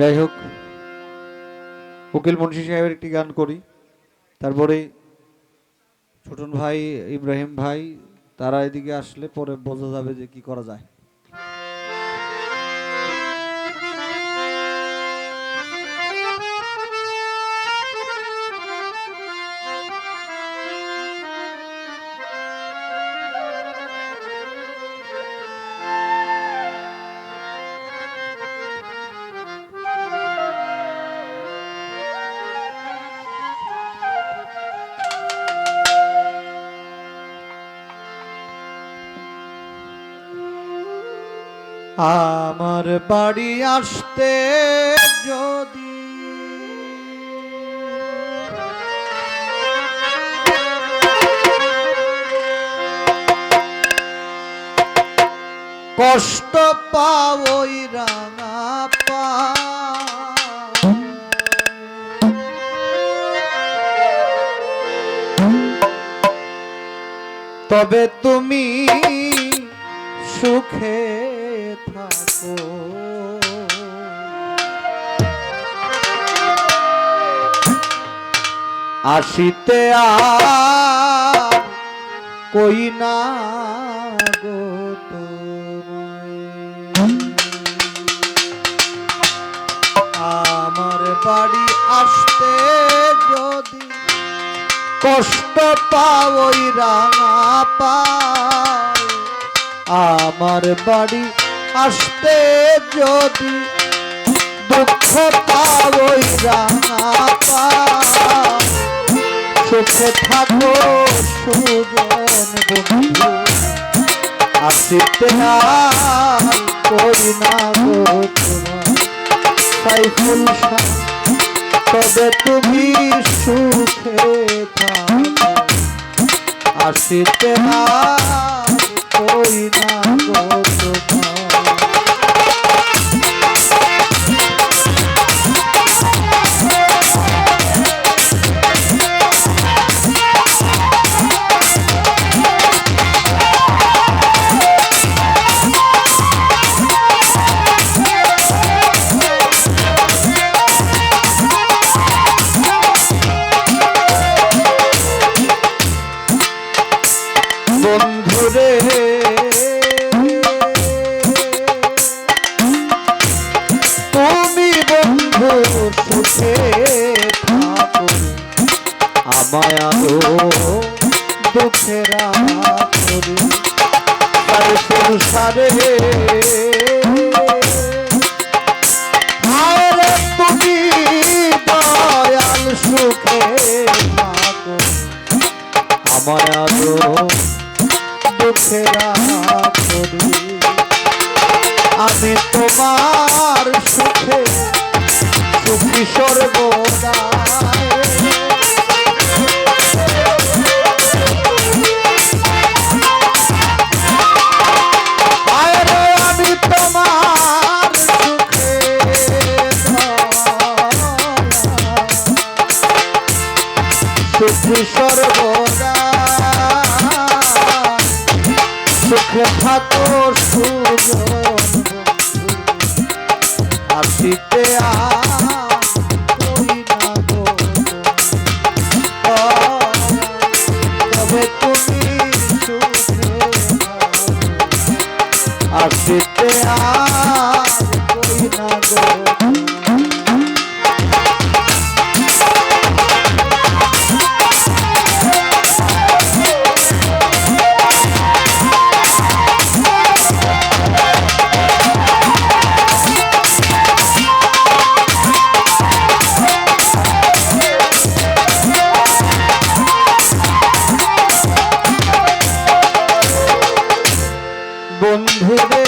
যাই হোক উকিল মুন্সি সাহেবের একটি গান করি। তারপরে ছোটন ভাই, ইব্রাহিম ভাই, তারা এদিকে আসলে পরে বোঝা যাবে যে কি করা যায়। আমার বাড়ি আসতে যদি কষ্ট পাওই রাঙা পা। তবে তুমি সুখে থাকো আসিতে আর কই না। আমার বাড়ি আসতে যদি কষ্ট পাওই রাঙা পায় আমার বাড়ি আসতে যদি দুঃখ পাওই সুখে থাকো সুজন বন্ধু, আসিতে না তোমার সাইফুল তবে তুমি সুখে থাকো। আসিতে না কই না বন্ধুরে তুমি বন্ধু সুখে আমায় আলো দুঃখে দুঃখেরা করি আমি তোমার সুখে সুখী সর্বদায় সুখে থাকো সুজন। আসিতে সুখে আসিতে আর বন্ধুরে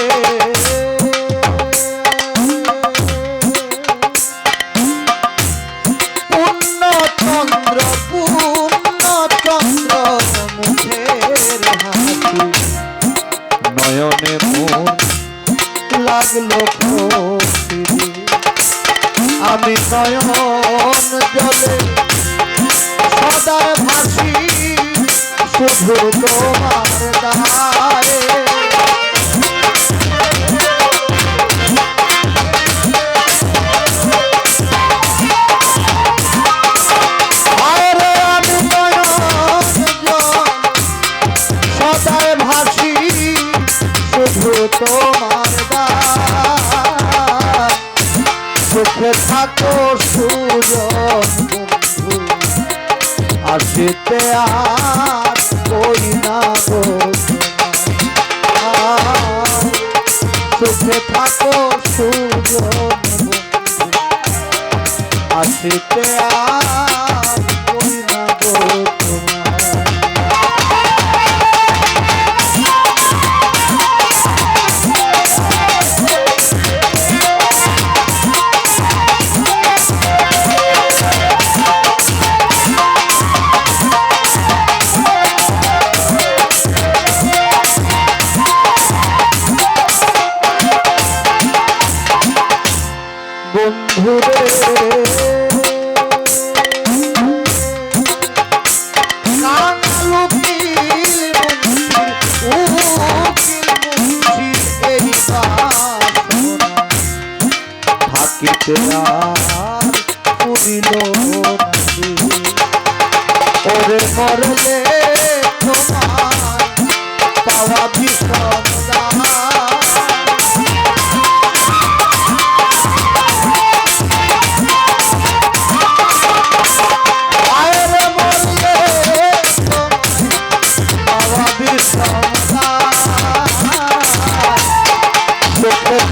পূর্ণচন্দ্র পূর্ণচন্দ্র মুখের হাসি। নয়নে মন লাগল আমি নয়ন জলে সদা ভাসি, শুধু তোমার তোমার সুখে থাকো সুর আসিতে আর কই না গো সুখে থাকো সুর আসিতে আর পুরিল। ওরে মরলে তোমার পাওয়া ভীষণ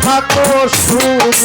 থাকো সূর্য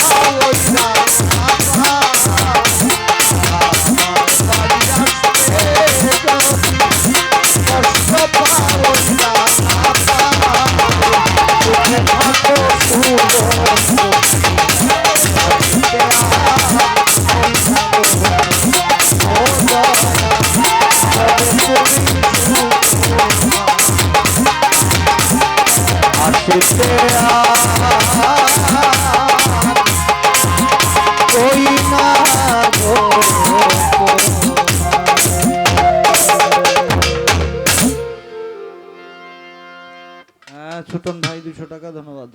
হ্যাঁ ভাই দুশো টাকা ধন্যবাদ।